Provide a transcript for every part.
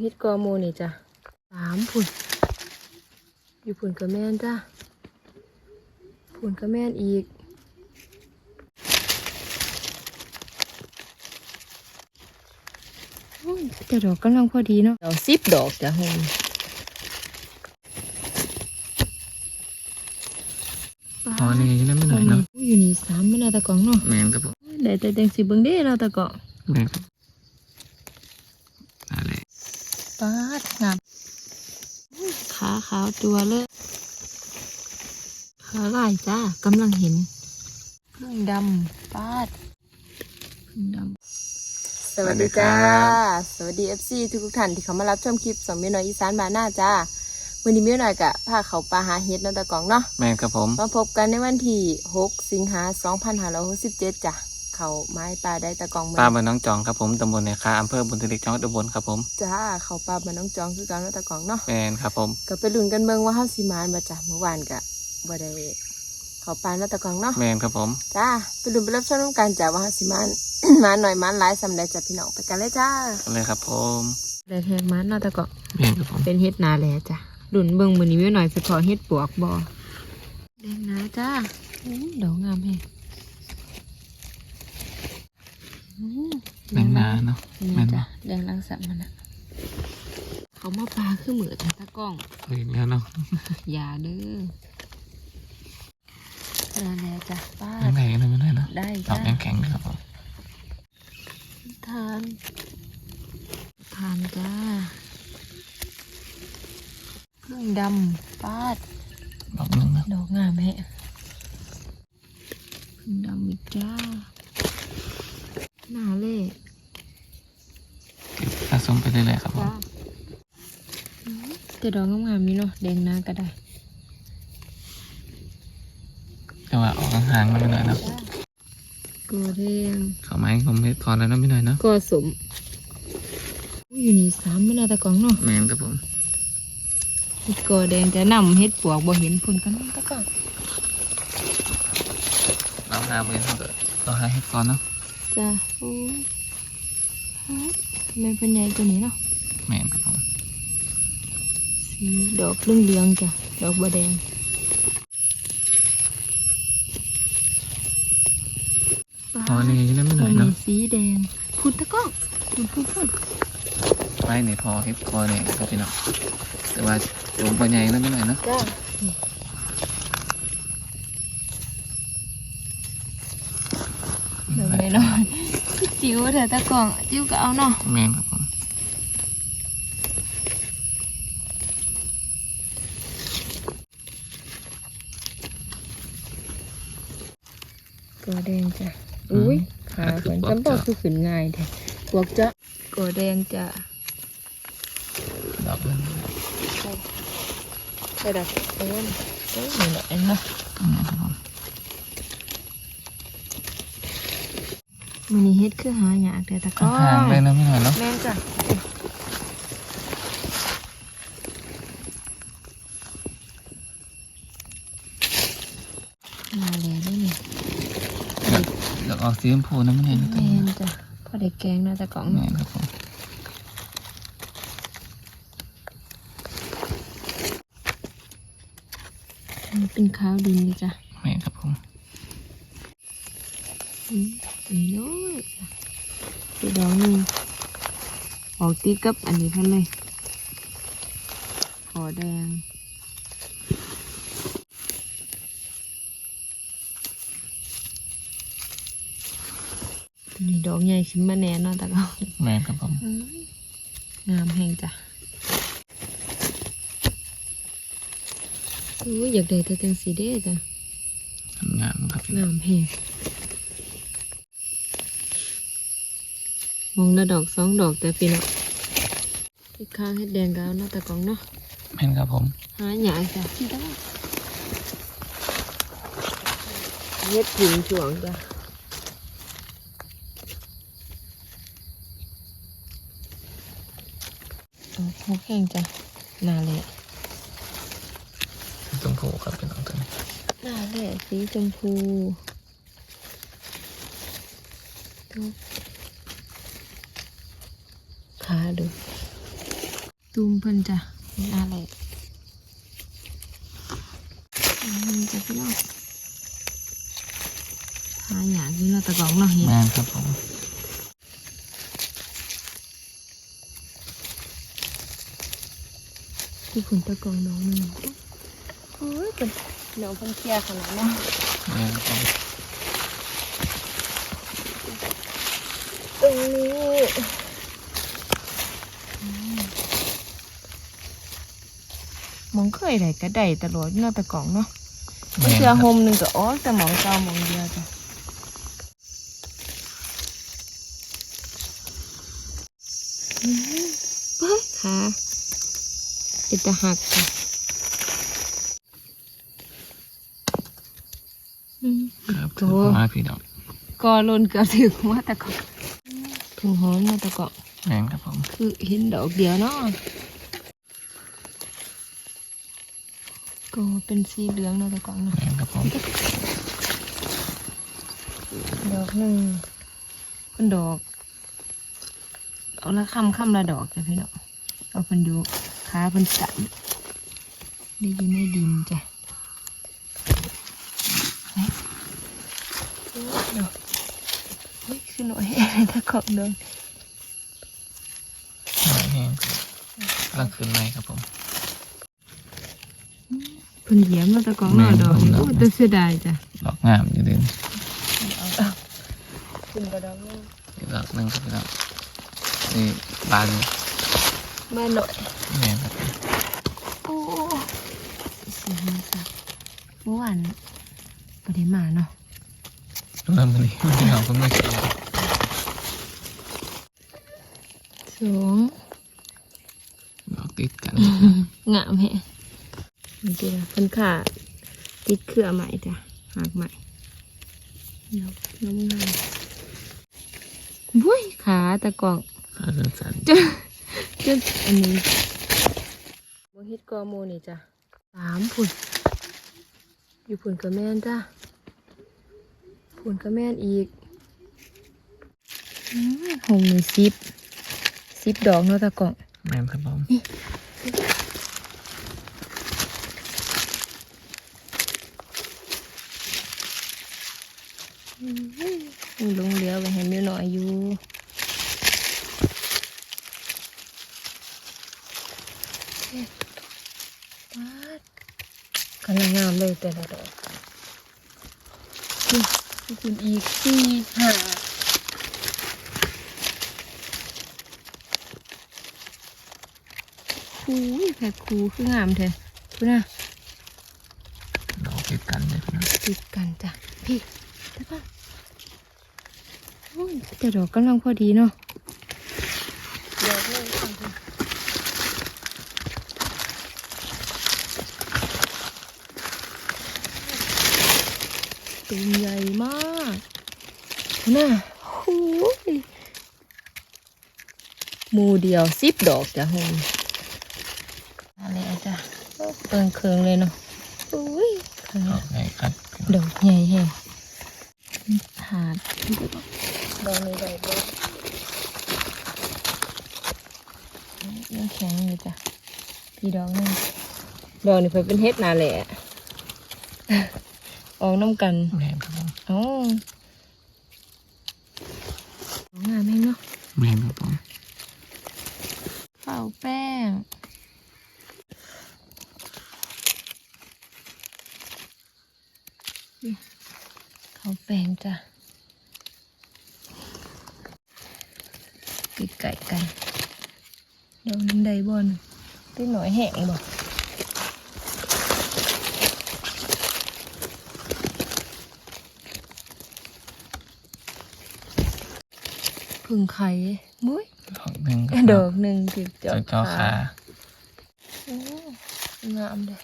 เฮ็ดกอโมนี่จ้ะสามผุนอยู่ผุนกระแม่นจ้ะผุนกระแม่นอีกโอ้ยแต่ดอกกำลังพอดีเนาะดอกสิบดอกจ้ะโฮมอ๋อนี่ยังไม่หน่อยเนาะอุ้ยอยู่นี่สามไม่น่าตะกองเนาะแมนครับผมได้แต่แดงสีเบิ่งเด้เราตะกองแมนครับนั่นแหละ ปาดงามขาขาวตัวเลยขาลายจ้ากำลังเห็นพึ่งดำปาดพึ่งดำสวัสดีจ้า สวัสดีเอฟซีทุกท่านที่เขามารับชมคลิปสองเมียน้อยอีสานบานหน้าจ้าวันนี้เมียน้อยกะพาเขาปลาหาเห็ดเนาะตะกองเนาะแมนครับผม มาพบกันในวันที่ 6 สิงหา2567จ้ะ เขาไม้ปลาได้ตะกองเมือป้างบ้านน้องจองครับผมตำบลในคาอำเภอบุญทลิกจังหวัดอุบลครับผมจ้าเขาปลามาน้องจองคือกันเนาะตะกองเนาะแมนครับผมก็ไปลุ้นกันเบิ่งว่าเฮาสิมานบ่จ้ะเมื่อวานก็บ่ได้เขาปลาเนาะตะกองเนาะแมนครับผม จ้าไปลุ้นไปรับชมร่วมกันจ้ะว่าเฮาสิมาน มานหน่อยมานหลายสำใดจ้ะพี่น้องไปกันเลยจ้าเอาเลยครับผมได้แทงมานเนาะตะกองแมนครับผมเป็นเฮ็ดนาแลจ้ะลุ้นเบิ่งมื้อนี้มีหน่อยสิพอเฮ็ดปวกบ่แดงนาจ้าอู้ดอกงามแฮะ อู้แมงนาเนาะแม่นี่นบ่จ้ะแดงลังสัมมันอะเขามาปลาคือเหมือแต่ตะกล้องเฮ้ยแล้วเนาะอย่าเด้อนั่นแหละจ้ะป้าแมงไหนกันเลยไม่ได้เนาะได้ดอจ้ะกแข็งๆเลยครับผมทานทานจ้าพึ่งดำปาด ดอกหนึงนะดอกงามแฮะพึ่งดำอีกจ้า หน้าเล่เก็บสะสมไปเรื่อยๆครับผมจ้าอืมแต่ดอกงามๆนี่เนาะแดงนาก็ได้ แต่ว่าออกห่างๆมันไม่หน่อยเนาะจ้ากัวแดงเขาไม้ผมเฮ็ดพอแล้วเนาะไม่หน่อยเนาะก็สมอุ้ยอยู่นี่สามไม่น่าตะกองเนาะแมนครับผมเฮ็ดกอแดงจะนำเฮ็ดปวกบ่เห็นพุ่นกันตะกองเราหาไปเท่าเดิมเราหาเฮ็ดก่อนเนาะ จ้าโอ้ยฮะทำไมเป็นใหญ่กว่านี้เนาะแมนครับผมสีดอกเรื่องเรืองๆจ้ะดอกบัวแดงอ๋อนี่ยังไม่หน่อยมีเนาะสีแดงพุ่นตะกองพุ่นพุ่นพุ่นไม้เนี่ยพอเฮ็ดพอเนี่ยครับพี่น้องแต่ว่าลงไปใหญ่แล้วไม่หน่อยเนาะจ้า เดี๋ยวไม่นอนจิ๋วเถอะตะกองจิ๋วก็เอาเนาะแมนครับผมกอแดงจ้ะอุ้ยขาเหมือนจำบอกคือขึ้นง่ายแท้พวกจ้ะกอแดงจ้ะดอกนึงใช่ดักโอ้ยโอ้ยนี่แหละเอ็นเนาะ มครับผมมันนี้เฮ็ดคือหายากแต่ตะกร้อห่างๆเลยนะไม่หน่อยเนาะแม่นจ้ะมาแล้วได้นี่ดอกออกสีชมพูนะไม่หน่อยนะตัวแม่นี้นจ้ะพอได้แกงนะตะกร้องแมนครับผมมันเป็นข้าวดินเลยจ้ะแมนครับผมอืม นี่เลยตัวดอกหนึ่งออกตีกับอันนี้พันเลยขอแดงนี่ดอกใหญ่ขึ้นมาแน่เนอนตะกร้องแมนครับผมงามแหงจ้ะอุ้ยอยากได้แต่จังสีเด้จ้ะงามครับพี่งามแหง มองละดอกสองดอกแต่ปีละที่ข้างเฮ็ดแดงกเอาเนาะแต่กองเนาะแมนครับผมหาหยาจ้ะที่ได้เฮ็ดถึงช่วงจ้ะดอกหกแห้งจ้ะนาเลยชมพูครับเป็นของตัวนี้หน้าแหละสีชมพูดู ขาดูตูมเพิ่นจ้ะเป็นอะไรอืมจะพี่น้องหาอยากอยู่เนาะตะกองเนาะเห็นแม่นครับผมที่คุณตะกองน้องหนึงโอ้ยเป็นน้องเพิ่นเคลียร์ขนาดเนาะแม่นครับผมตรงนี้อืมมองเค ยได้ก็ได้ตลอดเนาะตะกองเนาะแม่นเสืคอรับโฮมหนึ่งก็อ๋อแต่หมองเจ้าหมองเดียวจ้ะอืมเฮ้ยขาเป็นตะหักจ้ะอืมครับโอ้คือมาพี่น้องก็ลนเกือบถึงว่าแต่ก็ถึงหอมมาแต่ก็แม่นครับผมคือเห็นดอกเดียวเนาะ ก็เป็นสีเหลืองเนาะแต่ก่อนเนาะแม่นครับผมดอกหนึ่งเป็นดอก เอาละคำคำละดอกจ้ะพี่น้องเอาเป็นอยู่ขาเป็นสันได้อยู่ในดินจ้ะไหนโอ้ยดอกเฮ้ยคือหน่อยถ้าขอบดอกหน่อยแห้งกำลังขึ้นไหมครับผม เพิ่นเหยียบมาแตะกองหน้าดอกนี่โอ้ยแต่เสียดายจ้ะดอกงามอยู่เด่นเอาเอาขึ้นกระดองนี่อีกดอกหนึงครับพี่น้องนี่บานมาหน่อยแม่นครับโอ้เสียงสักเมื่อวานบ่ได้มาเนาะเริ่มมันนี้พี่น้องเพิ่งมาเจอสองดอกติดกันงามแฮะมันจะ เป็นขาติดเครือใหม่จ้ะหักใหม่เนาะน้ำงามบุ้ยขาตะกองขาสั้นจ้ะจ้ะอันนี้โมฮิตกอโมนี่จ้ะสามผุนอยู่ผุนกระแม่นจ้ะผุนกระแม่นอีกอืมหงนี่สิบสิบดอกเนาะตะกองๆแม่นครับผม มีลงเรือไปให้มิวหน่อยอยู่เอ๊ะป๊าดกำลังงามเลยแต่ละดอกนี่คุณอีกสี่ห้าคูยแพ็คคูคืองามแท้คุณน่ะดอกติดกันเลยพี่น้องติดกันจ้ะพี่ได้ปะโอ้ย แต่ดอกกำลังพอดีเนาะดอกเลยตัวใหญ่มากน่ะโอ้ยหมูเดียวสิบดอกจ้ะโฮมอะไรจ้ะเปิงเคืองเลยเนาะโอ้ยเคืองดอกใหญ่ครับพี่น้องดอกใหญ่แฮะหาด ดอกนี้ดอกเล็กยังแข็งอยู่จ้ะพี่ดอกนึงดอกนี่เพิ่นเป็นเฮ็ดนาแหละออกน้ำกันแม่นครับผมเอ้างามแม่งเนาะแม่นครับผมข้าวแป้งนี่ข้าวแป้งจ้ะติดไก่กันเดี๋ยวน้ำใด บ่อนติดหน่อยแห้งบ่พึ่งไข่มุ้ยดอกหนึ่งครัดอกหนึ่งติดเจ้าเจ้าขาโอ้งามเลย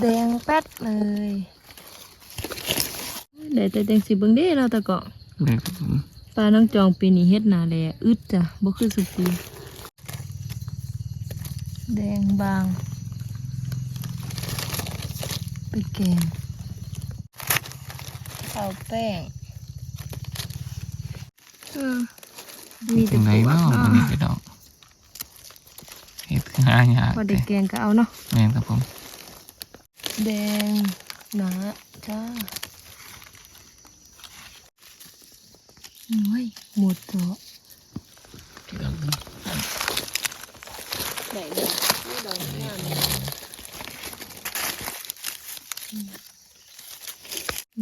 แดงแป๊ดเลยเดี๋ยวแต่แดงสีเบิงเด้เราตะเกาะแม่นครับผม ปลาน้องจองปีนี้เฮ็ดหนาแลอึดจ้ะบ่คือสุปีแดงบาง ไปแกงข้าวแป้งเออมีแต่ยังไงปวดเนาะเนามันนี่ะพี่น้องหายากพอได้แกงก็เอาเนาะแม่นครับผม แดงหนาจ้า โอ้ยหมดตัวพี่น้องไหนเนี่ยไม่ดอกงามเลย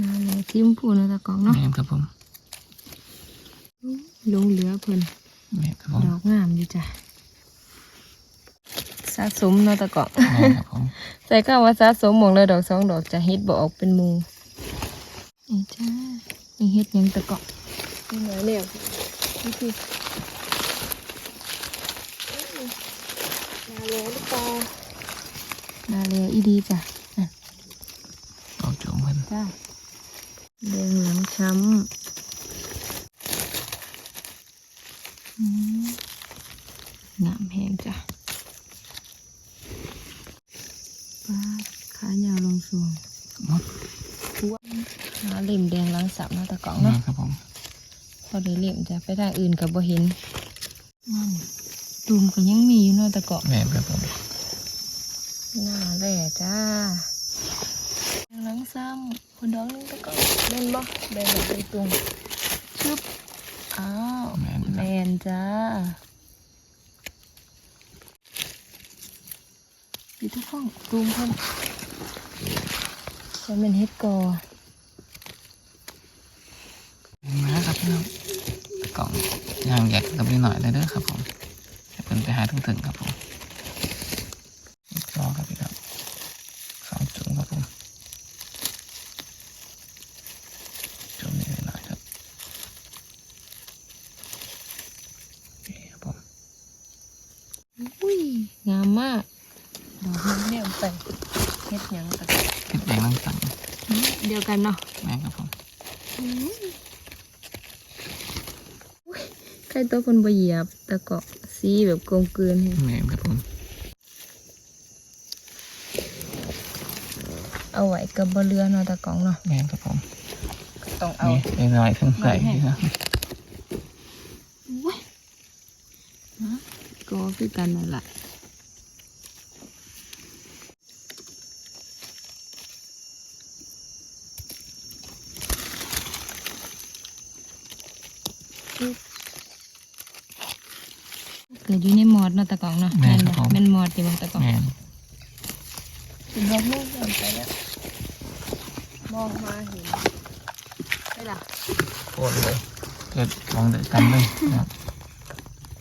น่าเลยทิมพูนะตะกองเนาะแม่นครับผมลงเหลือเพิ่นแม่นครับผมดอกงามอยู่จ้ะสะสมเนาะตะกองแม่นครับผมใส่ข้าวว่าสะสมหมองละดอกสองดอกจะเฮ็ดบ่ออกเป็นหมูนี่จ้านี่เฮ็ดหยังตะกอง นี่หน่อยแล้วนี่คือนาเลหรือเปล่านาเลอีดีจ้ะอะดอกจุ่มเพิ่นจ้าแดงหลังช้ำอืมงามแหงจ้ะปาดขายาวลงสูงหมดหาเหลี่ยมแดงหลังสับเนาะตะกองแม่เนาะนครับผม พอได้เหลี่ยมจะไปทางอื่นกับบ่เห็นนั่นตูมก็ยังมีอยู่เนาะตะกองแม่นครับผมหน้าแหล่จ้าแดงหลังซ้ำคนดองนึงตะกองเล่นบ่แดงหลังตุงชึบอ้าวแม่นคแมรับนจ้าอยู่ทุกห้องตูมเพิ่นมันเป็นเฮ็ดกอมาครับพี่น้องกล่อง ย่างแยกกับนิดหน่อยเลยเด้อครับผมให้เพิ่นไปหาถึงๆครับผมรอครับพี่น้องสองจุ่มครับผมจุ่มนิดหน่อยครับนี่ครับผมอุ้ยงามมากดอกนี้เนี่ยไปเฮ็ดหยังตะกอนเห็ดแดงน้ำสั่งเดียวกันเนาะแม่ครับผม ใครตัวคนบ่เหยียบตะเกาะสีแบบกลมกลืนให้แม่ครับผม เอาไว้กับบ่เรือเนาะตะกองเนาะแม่ครับผมต้องเอานี่หน่อยๆถึงใส่ไม่ให้นะอุ้ยฮะก็คือกันนั่นแหละ เกิดอยู่ในหมอดเนาะตะกองเนาะแม่ครับผม แม่นหมอดที่บ่ตะกองแม่ถึงดอกลูกเดินไปแล้วมองมาเห็นไปล่ะโอนเลยเกิดมองเดือกันเลยนะครับ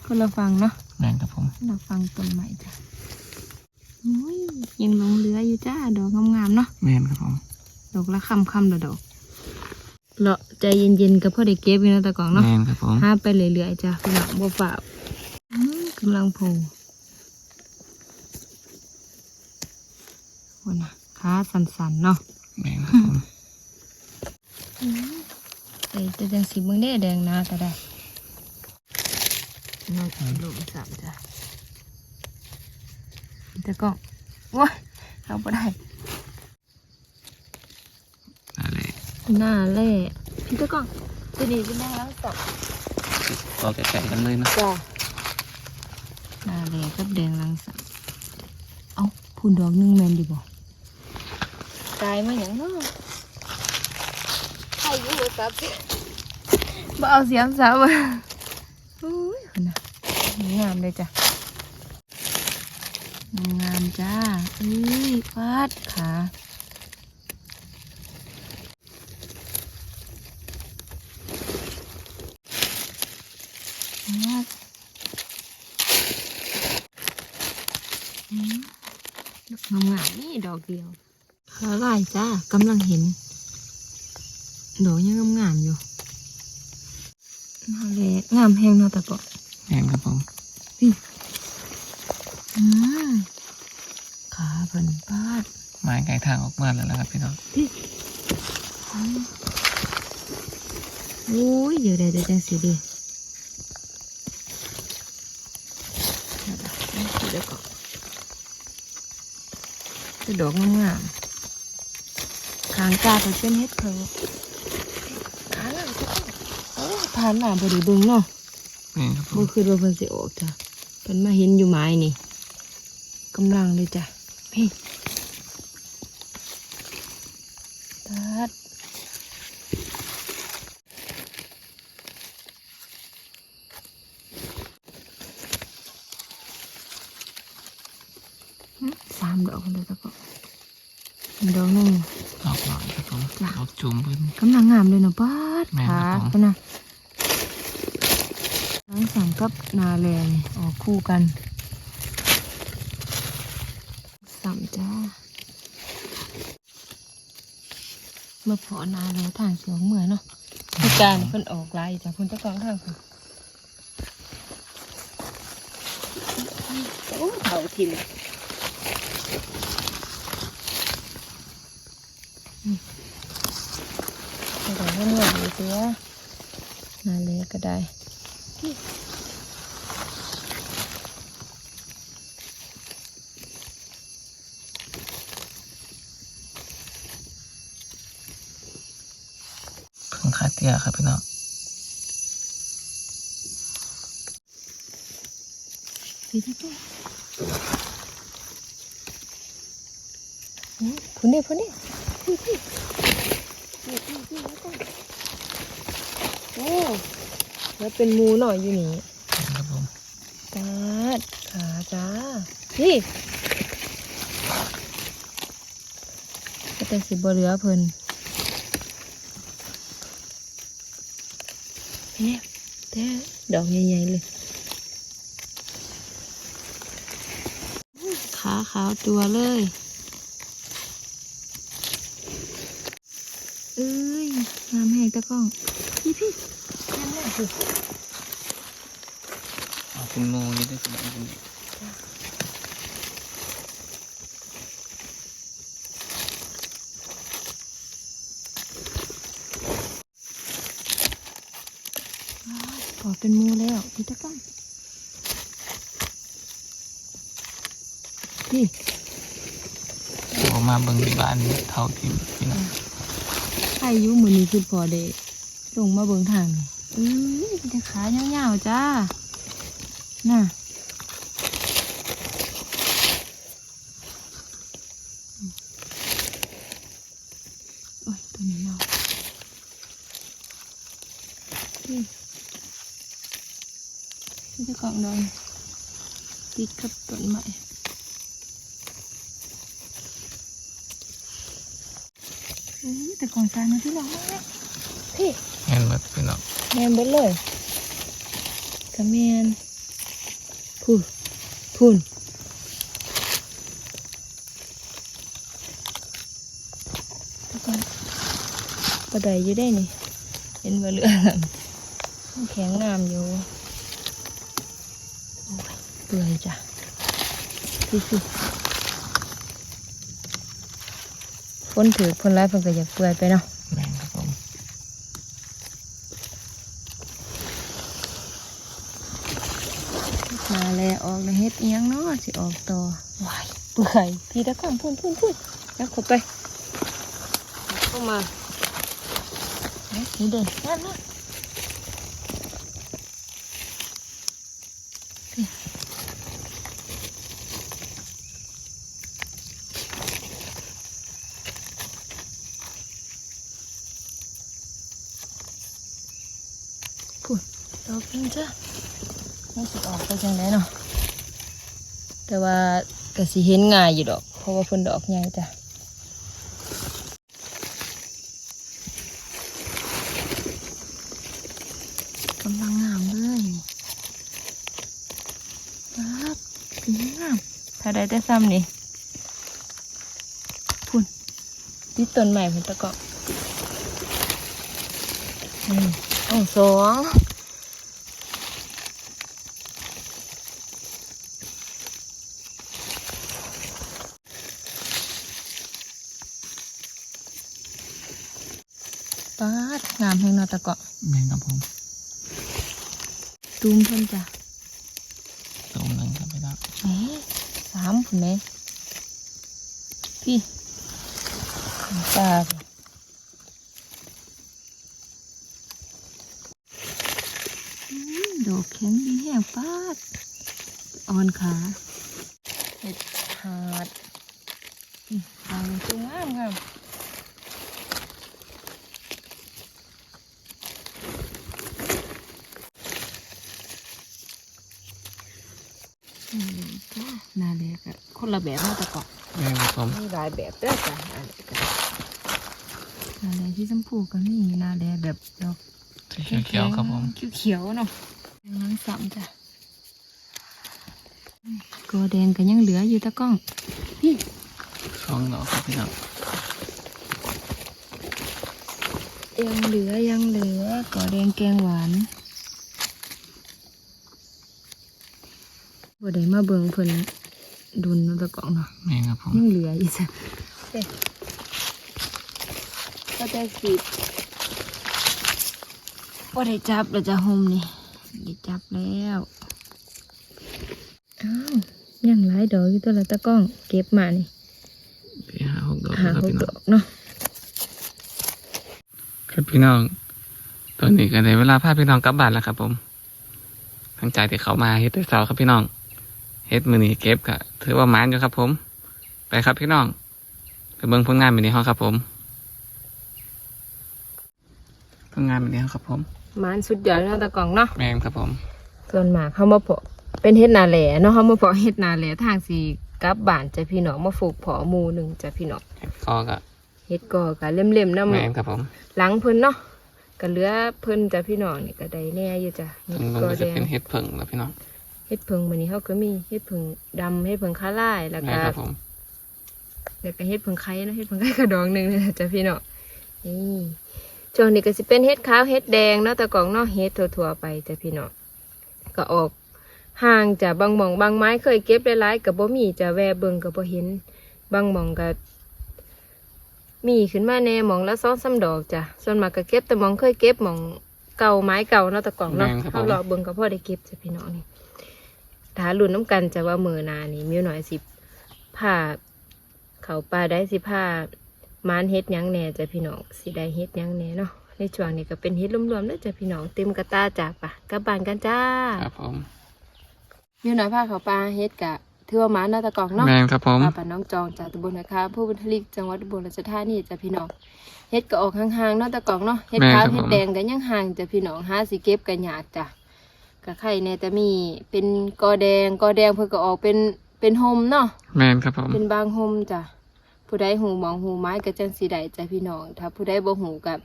คนละฟังเนาะแม่ครับผมคนละฟังต้นใหม่จ้ะอุ้ยยังหลงเหลืออยู่จ้าดอกงามๆเนาะ แม่ครับผมดอกละคำคำละดอกเลาะใจเย็นๆกับพ่อได้เก็บอยู่เนาะตะกองเนาะแม่ครับผม ห้าไปเรื่อยๆจ้ะพี่น้องบ่ฝ่าวอื้อ กำลังโผล่วันน่ะขาสั่นๆเนาะแม่ครับผมเอ้ยจะจังสีเบิ่งได้แดงหนาก็ได้น่าจะลมสามจ้ะแต่ก็ว้ายเอาไปได้อะไรหน้าเล่พี่ตะกล้องตัวนี้เป็นแดงแล้วสับต่อไก่ๆกันเลยนะจ้ะห น้าเล่กับแดงลังสับเอาพูนดอกหนึงแมนดีบ่ตายมาอย่างเนาะใครอยู่หัวสับบ่เอาเสียมสับอะอุ้ยคนน่ะงามเลยจ้ะงามจ้าอุ้ยฟาดขาฟาดอืมดอกงามๆนี่ดอก เดียวขาลายจ้ากำลังเห็น ดอกยังงามๆอยู่น่าเละงามแพงเนาะแต่ก็แม่ครับผมอืมขาเพิ่นปาดไม้ไก่ทางออกมาแล้วนะครับพี่น้องโอ้ยเดี๋ยวเดี๋ยวเดี๋ยวจังสิเดีเดี๋ยวก่อน จะดอกงามๆขางกาจะเป็นเฮ็ดเพิงอ่าเอ้ยผ่านมาบริเบึงเนาะแม่ครับผบ่มคือว่าเพิ่นสิออกจ้ะเพิ่นมาเห็นอยู่ไม้นี่กำลังเลยจ้ะพี่ตัดหึสามดอกเลยแล้วก็ดอกหนึ่ง ดอกหน่อยครับผมดอกจุ่มเพิ่น กำลังงามเลยเนาะป้าด แม่น ขา ครับผม ก็นะน้องสั่ง กับนาแลนออกคู่กันสามจ้าเมื่อพอนาแล้วทางเสียงเหมือนเนาะมีการเพิ่นออกลายจากพุ่นตะกองทางคุณโอ้เผาทิมไม่ได้ให้เหมือนเลยเสียนาเลยก็ได้ เพิ่งคาเตียครับพี่น้องพี่ที่ตัวพุ่นนี่พุ่นนี่พี่พี่พี่พี่พี่แล้วก็โอ้แล้วเป็นหมูหน่อยอยู่นี่ครับผมจ้าดขาจ้านี่ก็แต่สิบเหลือเพิ่นเนี่ยแต่ ดอกใหญ่ๆเลยขาขาวตัวเลยเอ้ยงามแห้งตะก้องพี่พี่งามแน่สิเอาเป็นโมอยี่ด้วยพี่น้อ เป็นหมูแล้วพี่ตะกล้องพี่เอามาเบิ่งที่บ้านเท่าที่พี่น้องอายุมือนี้คือพอเดลงมาเบิ่งทางนี่อื้อจะขายาวๆจ้า น่ะโอ้ยตัวนี้เนาะนี่ นี่จะกล่องดองติดกับต้นไม้อื้อแต่กล่องจานนะพี่น้องนะพี่เห็นไหมพี่น้องแมนเบิดเลยกระแมนพูนพูนทุกคนกระไดอยู่ได้นี่เห็นว่าเรือมันแข็งงามอยู่โอ้ยเปื่อยจ้ะพี่สิฝนถือคนร้ายเพิ่นก็อยากเปื่อยไปเนาะแม่งครับผมมาแล้วออกแล้วเฮ็ดเอียงเนาะสิออกต่อวายเปื่อยพี่ตะก้อนพุ่นพุ่นพุ่นแล้วเข้าไปเข้ามาเฮ้ยนี่เด่นนั่นนั่นพี่พุ่นดอกนึงจ้ะ มันสิออกไป จังไดเนาะแต่ว่าก็สิเห็นง่ายอยู่ดอก เพราะว่าเพิ่นดอกใหญ่จ้ะกำลังงามเลยครับถึงงามถ้าได้แต่ซ้ำนี่พุ่นติดต้นใหม่เพิ่นตะเกาะอืมเอ้าสอง ปาด งามแห่งเนอตะเกาะแม่งครับผมตูมเพิ่นจ้ะตรงหนึ่งครับพี่น้องเอ๊ะสามผุนไหมพี่ปลาพี่อืมดอกแข็งดีแห้งปาดอ่อนขาเห็ดหาดอืมทางสวยงามงามอืมจ้านาเล็กอะคนละแบบมาแต่ก่อนแม่นครับผมมีหลายแบบเด้อจ้ะนาเล็กอะนาเล็กที่ชมพูก็มีนาเล็กแบบดอกสีเขียวๆครับผมเขียวๆเนาะยังล้างซ้ำจ้ะอืมกอแดงก็ยังเหลืออยู่ตะกล้องพี่สองดอกครับพี่น้องยังเหลือยังเหลือกอแดงแกงหวานบ่ได้มาเบิ่งเพิ่น ดุนเนาะตะกล้องเนาะแม่นครับผมยังเหลืออยู่จ้ะเด้ก็จะสิบ่ได้จับแล้วจะห่มนี่ได้จับแล้วอ้าวยังหลายดอกอยู่ตัวละตะกล้องเก็บมานี่สี่ห้าหกดอกหาครับหกพี่ดน้องอกเนาะครับพี่น้อง ตอนนี้ก็ได้เวลาพาพี่น้องกลับบ้านแล้วครับผมหลังจากที่เขามาเฮ็ดแต่เช้าครับพี่น้อง เฮ็ดมือนี้เก็บก็ถือว่าหมานอยู่ครับผม ไปครับพี่น้อง ไปเบิ่งผลงานมือนี้เฮาครับผมผลงานมือนี้เฮาครับผมหมานสุดยอดแล้วตะกล้องเนาะแม่นครับผมส่วนมากเขามาเพาะเป็นเฮ็ดนาแหล่เนาะเขามาเพาะเฮ็ดนาแหล่ทางสีกลับบ้านจะพี่น้องมาฝูกเพาะหมูหนึ่งจะพี่น้องเฮ็ดกอก็เฮ็ดก็กะเล่มๆน้แม่นครับผมำหลังเพิ่นเนาะก็เหลือเพิ่นจะพี่น้องนี่ก็ได้แน่อยู่จ้ะตรงก็นู้นก็แดจะงเป็นเฮ็ดเพิ่งแล้วพี่น้อง เฮ็ดเพิงมื้อนี้เขาก็มีเฮ็ดเพิงดำเฮ็ดเพิงคาล่ายแล้วแม่ก็นครับผม แล้วก็เฮ็ดเพิงไข่เนาะเฮ็ดเพิงไข่กระดองหนึงนี่แหละจ้ะพี่น้องนี่ช่วงนี้ก็สิเป็นเฮ็ดขาวเฮ็ดแดงเนาะแต่กล่องเนาะเฮ็ดทั่วๆไปจ้ะพี่น้องก็ออกห่างจากบางหม่องบางไม้เคยเก็บได้หลายๆกับบ่มีจะแวะเบิ่งกับบ่เห็น บางหม่องก็มีขึ้นมาแน่หม่องละสองสามดอกจ้ะส่วนมากก็เก็บแต่หม่องเคยเก็บหม่องเก่าไม้เก่าเนาะแต่กล่องเนาะแม่นครับผม เขารอเบิ่งก็พอได้เก็บจ้ะพี่น้องนี่ ถ้าลุ้นน้ำกันจะว่ามือหนานี่มีหน่อยสิผ้าเขาปลาได้สิผ้ามานเฮ็ดหยังแหน่จ้ะพี่น้องสิได้เฮ็ดหยังแหน่เนาะในช่วงนี้ก็เป็นเฮ็ดรวมๆเด้อจ้ะพี่น้องเต็มกระตาจ้ะปะกลับบ้านกันจ้าครับผมมีหน่อยผ้าเขาวปลาเฮ็ดกะถือว่าหมาหน้าตะกอกเนาะแม่นครับผมปลาปลาน้องจองจากตำบลนะคะผู้บรรลิกจังหวัดอุบลราชธานีจ้ะพี่น้องเฮ็ดก็ออกห่างๆเนาะตะกอกเนาะเฮ็ดขาวเฮ็ดแดงก็ยังห่างจ้ะพี่น้องหาสิเก็บกันยากจ้ะ กะไข่เนี่ยแต่มีเป็นกอแดงกอแดงเพิ่นก็ออกเป็นเป็นโฮมเนาะแม่นครับผมเป็นบางโฮมจ้ะผู้ใดหูหมองหูไม้ก็จังสีใดจ้ะพี่น้อง ถ้าผู้ใดบ่หูกับ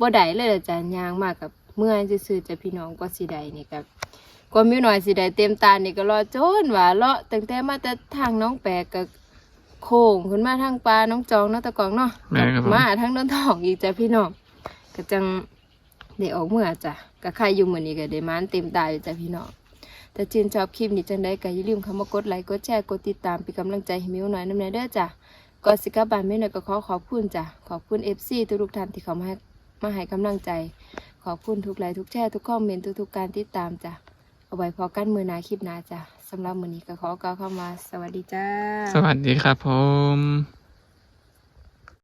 บ่ได้เลยล่ะจ้ะยางมากกับเมื่อยซื่อๆจ้ะพี่น้องก็สีใดนี่กับก็มีหน่อยสีใดเต็มตานี่ก็รอโจนว่าเลาะตั้งแต่มาแต่ทางน้องแปลกกับโค้งขึ้นมาทางปลาน้องจองเนาะตะกองเนาะแม่นครับผมมาทางน้นทองอีกจ้ะพี่น้องก็จัง ได้ออกเมื่อจ้ะก็ใครอยู่เหมือนนี้ก็ได้มานเต็มตาอยู่จ้ะพี่น้องถ้าชื่นชอบคลิปนี้จังได้ก็อย่าลืมเข้ามากดไลค์กดแชร์กดติดตามเป็นกำลังใจให้มิวหน่อยน้ำเนยเด้อจ้ะก่อนสิกลับบานมิวหน่อยก็ขอขอบคุณจ้ะขอบคุณ FC ทุกท่านที่เขามาให้มาให้กำลังใจ ขอบคุณทุกไลค์ทุกแชร์ทุกคอมเมนต์ทุกๆการติดตามจ้ะเอาไว้พอกันมือนาคลิปน้าจ้ะสำหรับมือนี้ก็ขอกล่าวคำว่าสวัสดีจ้า สวัสดีครับผม